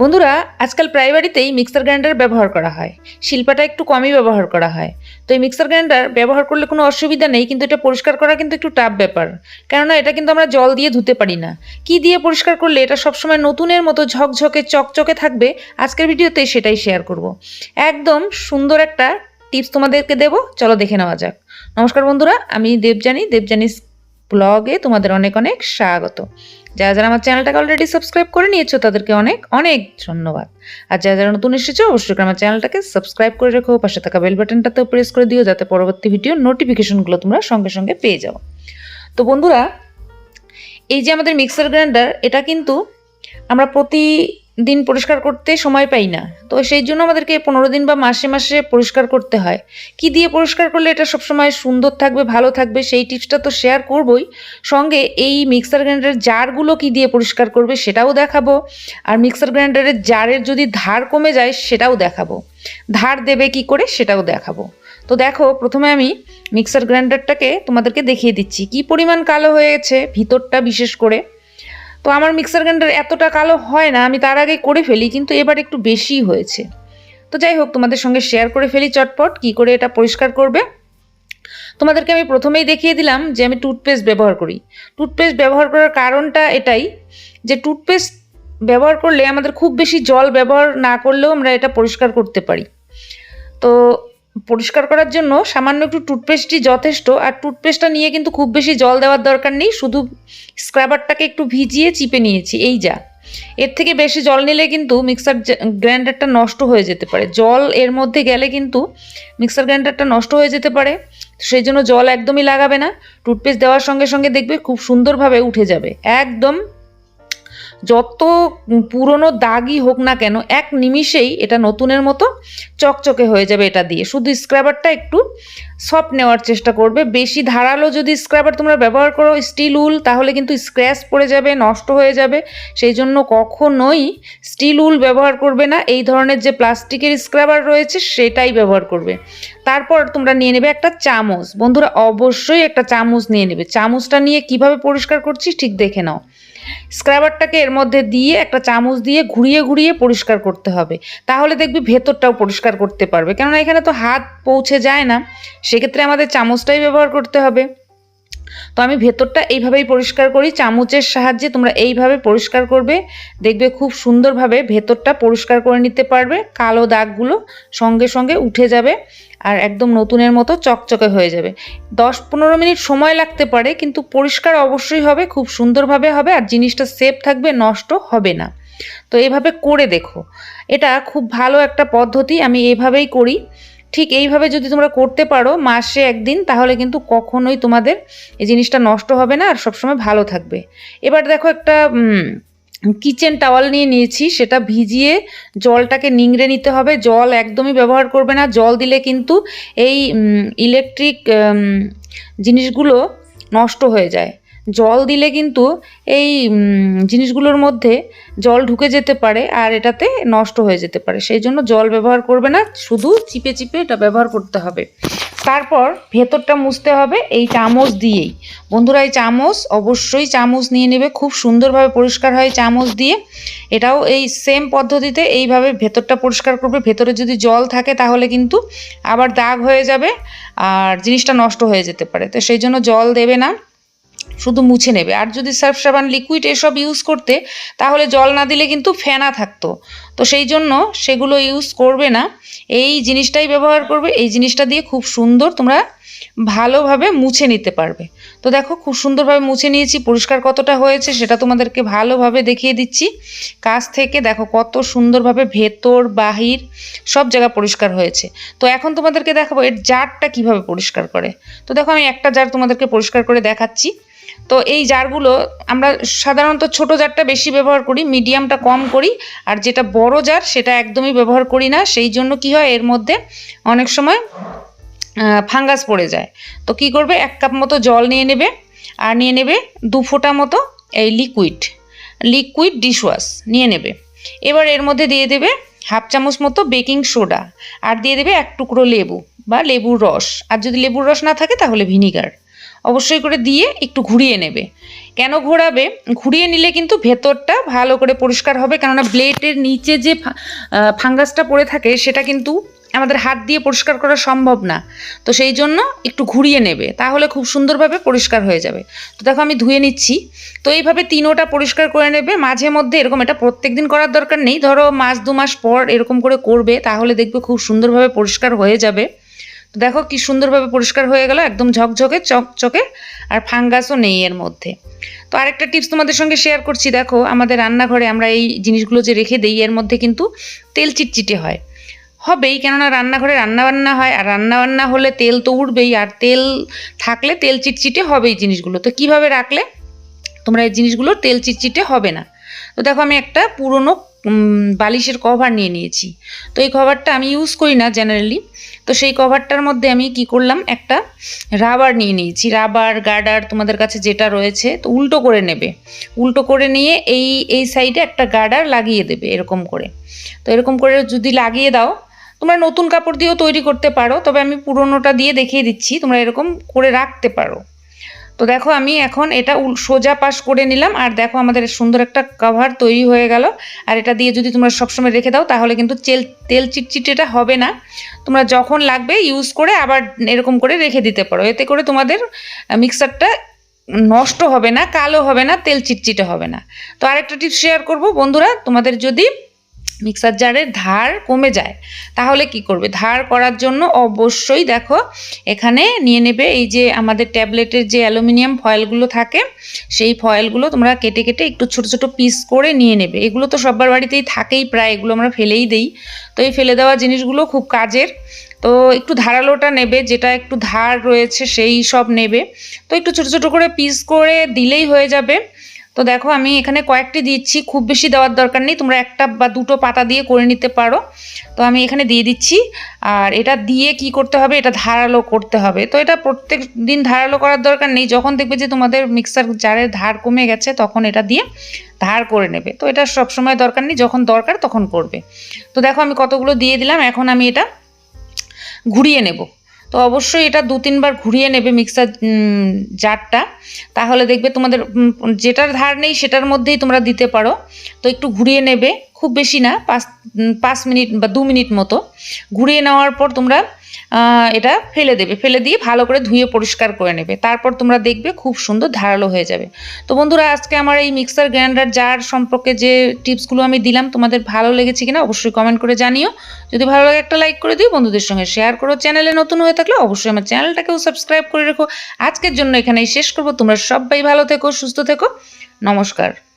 বন্ধুরা, আজকাল প্রায় বাড়িতেই মিক্সার গ্রাইন্ডার ব্যবহার করা হয়। শিল্পাটা একটু কমই ব্যবহার করা হয়। তো এই মিক্সার গ্রাইন্ডার ব্যবহার করলে কোনো অসুবিধা নেই, কিন্তু এটা পরিষ্কার করা কিন্তু একটু টাফ ব্যাপার। কেননা এটা কিন্তু আমরা জল দিয়ে ধুতে পারি না। কি দিয়ে পরিষ্কার করলে এটা সবসময় নতুনের মতো ঝকঝকে, চকচকে থাকবে? আজকের ভিডিওতে সেটাই শেয়ার করব। একদম সুন্দর একটা টিপস তোমাদেরকে দেবো। চলো দেখে নেওয়া যাক। নমস্কার বন্ধুরা, আমি দেবজানি দেবজানিস ব্লগে তোমাদের অনেক অনেক স্বাগত। যারা যারা আমার চ্যানেলটাকে অলরেডি সাবস্ক্রাইব করে নিয়েছো, তাদেরকে অনেক অনেক ধন্যবাদ। আর যারা যারা নতুন এসেছ, অবশ্যই আমার চ্যানেলটাকে সাবস্ক্রাইব করে রেখো, পাশে থাকা বেল বাটনটাতেও প্রেস করে দিও, যাতে পরবর্তী ভিডিও নোটিফিকেশনগুলো তোমরা সঙ্গে সঙ্গে পেয়ে যাও। তো বন্ধুরা, এই যে আমাদের মিক্সার গ্রাইন্ডার এটা কিন্তু আমরা প্রতিদিন পরিষ্কার করতে সময় পাই না। তো সেই জন্য আমাদেরকে পনেরো দিন বা মাসে মাসে পরিষ্কার করতে হয়। কি দিয়ে পরিষ্কার করলে এটা সবসময় সুন্দর থাকবে, ভালো থাকবে, সেই টিপসটা তো শেয়ার করবই। সঙ্গে এই মিক্সার গ্রাইন্ডারের জারগুলো কি দিয়ে পরিষ্কার করবে সেটাও দেখাবো। আর মিক্সার গ্রাইন্ডারের জারের যদি ধার কমে যায় সেটাও দেখাবো। ধার দেবে কি করে সেটাও দেখাবো। তো দেখো, প্রথমে আমি মিক্সার গ্রাইন্ডারটাকে তোমাদেরকে দেখিয়ে দিচ্ছি। কি পরিমাণ কালো হয়েছে, ভিতরটা বিশেষ করে। তো আমার মিক্সার গ্রাইন্ডার এতটা কালো হয় না, আমি তার আগে করে ফেলি, কিন্তু এবার একটু বেশি হয়েছে। তো যাই হোক, তোমাদের সঙ্গে শেয়ার করে ফেলি চটপট, কি করে এটা পরিষ্কার করবে। তোমাদেরকে আমি প্রথমেই দেখিয়ে দিলাম যে আমি টুথপেস্ট ব্যবহার করি। টুথপেস্ট ব্যবহার করার কারণটা এটাই যে টুথপেস্ট ব্যবহার করলে আমাদের খুব বেশি জল ব্যবহার না করলেও আমরা এটা পরিষ্কার করতে পারি। তো পরিষ্কার করার জন্য সামান্য একটু টুথপেস্টই যথেষ্ট। আর টুথপেস্টটা নিয়ে কিন্তু খুব বেশি জল দেওয়ার দরকার নেই, শুধু স্ক্রাবারটাকে একটু ভিজিয়ে চিপে নিয়েছি, এই যা। এর থেকে বেশি জল নিলে কিন্তু মিক্সার গ্রাইন্ডারটা নষ্ট হয়ে যেতে পারে। জল এর মধ্যে গেলে কিন্তু মিক্সার গ্রাইন্ডারটা নষ্ট হয়ে যেতে পারে সেই জন্য জল একদমই লাগাবে না। টুথপেস্ট দেওয়ার সঙ্গে সঙ্গে দেখবে খুব সুন্দরভাবে উঠে যাবে। একদম যত পুরনো দাগই হোক না কেন, এক নিমিষেই এটা নতুনের মতো চকচকে হয়ে যাবে এটা দিয়ে। শুধু স্ক্রাবারটা একটু সফট নেওয়ার চেষ্টা করবে। বেশি ধারালো যদি স্ক্রাবার তোমরা ব্যবহার করো স্টিল উল তাহলে কিন্তু স্ক্র্যাচ পড়ে যাবে, নষ্ট হয়ে যাবে। সেই জন্য কখনোই স্টিল উল ব্যবহার করবে না। এই ধরনের যে প্লাস্টিকের স্ক্রাবার রয়েছে, সেটাই ব্যবহার করবে। তারপর তোমরা নিয়ে নেবে একটা চামচ। বন্ধুরা, অবশ্যই একটা চামচ নিয়ে নেবে। চামচটা নিয়ে কীভাবে পরিষ্কার করছি ঠিক দেখে নাও। স্ক্রাবারটাকে এর মধ্যে দিয়ে একটা চামচ দিয়ে ঘুরিয়ে ঘুরিয়ে পরিষ্কার করতে হবে। তাহলে দেখবি ভেতরটাও পরিষ্কার করতে পারবে। কেননা এখানে তো হাত পৌঁছে যায় না। সেক্ষেত্রে আমাদের চামচটাই ব্যবহার করতে হবে। তো আমি ভেতরটা এইভাবেই পরিষ্কার করি, চামচের সাহায্যে তোমরা এইভাবে পরিষ্কার করবে, দেখবে খুব সুন্দরভাবে ভেতরটা পরিষ্কার করে নিতে পারবে, কালো দাগগুলো সঙ্গে সঙ্গে উঠে যাবে আর একদম নতুনের মতো চকচকে হয়ে যাবে। দশ পনেরো মিনিট সময় লাগতে পারে, কিন্তু পরিষ্কার অবশ্যই হবে, খুব সুন্দরভাবে হবে আর জিনিসটা সেফ থাকবে, নষ্ট হবে না। তো এভাবে করে দেখো। এটা খুব ভালো একটা পদ্ধতি, আমি এভাবেই করি। ঠিক এইভাবে যদি তোমরা করতে পারো মাসে একদিন, তাহলে কিন্তু কখনোই তোমাদের এই জিনিসটা নষ্ট হবে না আর সবসময় ভালো থাকবে। এবার দেখো একটা কিচেন টাওয়াল নিয়ে নিয়েছি, সেটা ভিজিয়ে জলটাকে নিংড়ে নিতে হবে। জল একদমই ব্যবহার করবে না। জল দিলে কিন্তু এই ইলেকট্রিক জিনিসগুলো নষ্ট হয়ে যায়। জল দিলে কিন্তু এই জিনিসগুলোর মধ্যে জল ঢুকে যেতে পারে আর এটাতে নষ্ট হয়ে যেতে পারে। সেই জন্য জল ব্যবহার করবে না, শুধু চিপে চিপে এটা ব্যবহার করতে হবে। তারপর ভেতরটা মুছতে হবে এই চামচ দিয়েই। বন্ধুরা, এই চামচ অবশ্যই চামচ নিয়ে নেবে, খুব সুন্দরভাবে পরিষ্কার হয় চামচ দিয়ে। এটাও এই সেম পদ্ধতিতে এইভাবে ভেতরটা পরিষ্কার করবে। ভেতরে যদি জল থাকে তাহলে কিন্তু আবার দাগ হয়ে যাবে আর জিনিসটা নষ্ট হয়ে যেতে পারে। তো সেই জন্য জল দেবে না। শুধু মুছে নেবে। আর যদি সার্ফ সাবান লিকুইড এসব ইউজ করতে, তাহলে জল না দিলে কিন্তু ফেনা থাকতো। তো সেই জন্য সেগুলো ইউজ করবে না। এই জিনিসটাই ব্যবহার করবে। এই জিনিসটা দিয়ে খুব সুন্দর তোমরা ভালোভাবে মুছে নিতে পারবে। তো দেখো, খুব সুন্দরভাবে মুছে নিয়েছি। পরিষ্কার কতটা হয়েছে সেটা তোমাদেরকে ভালোভাবে দেখিয়ে দিচ্ছি। কাছ থেকে দেখো, কত সুন্দরভাবে ভেতর, বাহির সব জায়গা পরিষ্কার হয়েছে। তো এখন তোমাদেরকে দেখাবো এর জারটা কীভাবে পরিষ্কার করে। তো দেখো, আমি একটা জার তোমাদেরকে পরিষ্কার করে দেখাচ্ছি। তো এই জারগুলো আমরা সাধারণত ছোট জারটা বেশি ব্যবহার করি, মিডিয়ামটা কম করি, আর যেটা বড় জার সেটা একদমই ব্যবহার করি না। সেই জন্য কি হয়, এর মধ্যে অনেক সময় ফাঙ্গাস পড়ে যায়। তো কি করবে, এক কাপ মতো জল নিয়ে নেবে, আর নিয়ে নেবে দু ফোঁটা মতো এই লিকুইড লিকুইড ডিশওয়াশ নিয়ে নেবে। এবার এর মধ্যে দিয়ে দেবে হাফ চামচ মতো বেকিং সোডা আর দিয়ে দেবে এক টুকরো লেবু বা লেবুর রস। আর যদি লেবুর রস না থাকে, তাহলে ভিনিগার অবশ্যই করে দিয়ে একটু ঘুরিয়ে নেবে। কেন ঘোরাবে? ঘুরিয়ে নিলে কিন্তু ভেতরটা ভালো করে পরিষ্কার হবে, কেননা ব্লেডের নিচে যে ফাঙ্গাসটা পড়ে থাকে সেটা কিন্তু আমাদের হাত দিয়ে পরিষ্কার করা সম্ভব না। তো সেই জন্য একটু ঘুরিয়ে নেবে, তাহলে খুব সুন্দরভাবে পরিষ্কার হয়ে যাবে। তো দেখো আমি ধুয়ে নিচ্ছি। তো এইভাবে তিনোটা পরিষ্কার করে নেবে। মাঝে মধ্যে এরকম এটা প্রত্যেক দিন করার দরকার নেই। ধরো মাস দু মাস পর এরকম করে করবে, তাহলে দেখবে খুব সুন্দরভাবে পরিষ্কার হয়ে যাবে। তো দেখো কি সুন্দরভাবে পরিষ্কার হয়ে গেল, একদম ঝকঝকে, চকচকে, আর ফাঙ্গাসও নেই এর মধ্যে। তো আরেকটা টিপস তোমাদের সঙ্গে শেয়ার করছি, দেখো আমাদের রান্নাঘরে আমরা এই জিনিসগুলো যে রেখে দিই, এর মধ্যে কিন্তু তেল চিটচিটে হয়। হবেই, কেননা রান্নাঘরে রান্নাবান্না হয়, আর রান্নাবান্না হলে তেল তো উঠবেই, আর তেল থাকলে তেল চিটচিটে হবেই জিনিসগুলো। তো কীভাবে রাখলে? তোমরা এই জিনিসগুলো তেল চিটচিটে হবে না। তো দেখো আমি একটা পুরনো বালিশের কভার নিয়ে নিয়েছি। তো এই কভারটা আমি ইউজ করি না জেনারেলি তো সেই কভারটার মধ্যে আমি কি করলাম, একটা রাবার নিয়ে নিয়েছি। রাবার গার্ডার তোমাদের কাছে যেটা রয়েছে, তো উল্টো করে নেবে। উল্টো করে নিয়ে এই এই সাইডে একটা গার্ডার লাগিয়ে দেবে এরকম করে। তো এরকম করে যদি লাগিয়ে দাও, তোমরা নতুন কাপড় দিয়েও তৈরি করতে পারো, তবে আমি পুরোনোটা দিয়ে দেখিয়ে দিচ্ছি, তোমরা এরকম করে রাখতে পারো। তো দেখো আমি এখন এটা সোজা পাশ করে নিলাম, আর দেখো আমাদের সুন্দর একটা কভার তৈরি হয়ে গেল। আর এটা দিয়ে যদি তোমরা সবসময় রেখে দাও, তাহলে কিন্তু তেল তেল চিটচিটেটা হবে না। তোমরা যখন লাগবে ইউজ করে আবার এরকম করে রেখে দিতে পারো। এতে করে তোমাদের মিক্সারটা নষ্ট হবে না, কালো হবে না, তেল চিটচিটে হবে না। তো আরেকটা টিপস শেয়ার করব। বন্ধুরা, তোমাদের যদি মিক্সার জারের ধার কমে যায়, তাহলে কি করবে? ধার করার জন্য অবশ্যই দেখো, এখানে নিয়ে নেবে এই যে আমাদের ট্যাবলেটের যে অ্যালুমিনিয়াম ফয়েলগুলো থাকে, সেই ফয়েলগুলো তোমরা কেটে কেটে একটু ছোট ছোট পিস করে নিয়ে নেবে। এগুলো তো সবার বাড়িতেই থাকেই প্রায়, এগুলো আমরা ফেলেই দেই। তো এই ফেলে দেওয়া জিনিসগুলো খুব কাজের। তো একটু ধারালোটা নেবে, যেটা একটু ধার রয়েছে সেই সব নেবে। তো একটু ছোট ছোট করে পিস করে দিলেই হয়ে যাবে। তো দেখো আমি এখানে কয়েকটি দিচ্ছি, খুব বেশি দেওয়ার দরকার নেই, তোমরা একটা বা দুটো পাতা দিয়ে করে নিতে পারো। তো আমি এখানে দিয়ে দিচ্ছি, আর এটা দিয়ে কি করতে হবে, এটা ধারালো করতে হবে। তো এটা প্রত্যেক দিন ধারালো করার দরকার নেই, যখন দেখবে যে তোমাদের মিক্সার জারের ধার কমে গেছে, তখন এটা দিয়ে ধার করে নেবে। তো এটা সবসময় দরকার নেই, যখন দরকার তখন করবে। তো দেখো আমি কতগুলো দিয়ে দিলাম, এখন আমি এটা ঘুরিয়ে নেব। তো অবশ্যই এটা দু তিনবার ঘুরিয়ে নেবে মিক্সার জারটা। তাহলে দেখবে তোমাদের যেটার ধার নেই সেটার মধ্যেই তোমরা দিতে পারো। তো একটু ঘুরিয়ে নেবে, খুব বেশি না, পাঁচ পাঁচ মিনিট বা দু মিনিট মতো। ঘুরিয়ে নেওয়ার পর তোমরা এটা ফেলে দেবে। ফেলে দিয়ে ভালো করে ধুয়ে পরিষ্কার করে নেবে। তারপর তোমরা দেখবে খুব সুন্দর ধারালো হয়ে যাবে। তো বন্ধুরা, আজকে আমার এই মিক্সার গ্রাইন্ডার জার সম্পর্কে যে টিপসগুলো আমি দিলাম, তোমাদের ভালো লেগেছে কিনা অবশ্যই কমেন্ট করে জানিও। যদি ভালো লাগে একটা লাইক করে দিও, বন্ধুদের সঙ্গে শেয়ার করো। চ্যানেলে নতুন হয়ে থাকলে অবশ্যই আমার চ্যানেলটাকেও সাবস্ক্রাইব করে রেখো। আজকের জন্য এখানেই শেষ করব। তোমরা সবাই ভালো থেকো, সুস্থ থেকো। নমস্কার।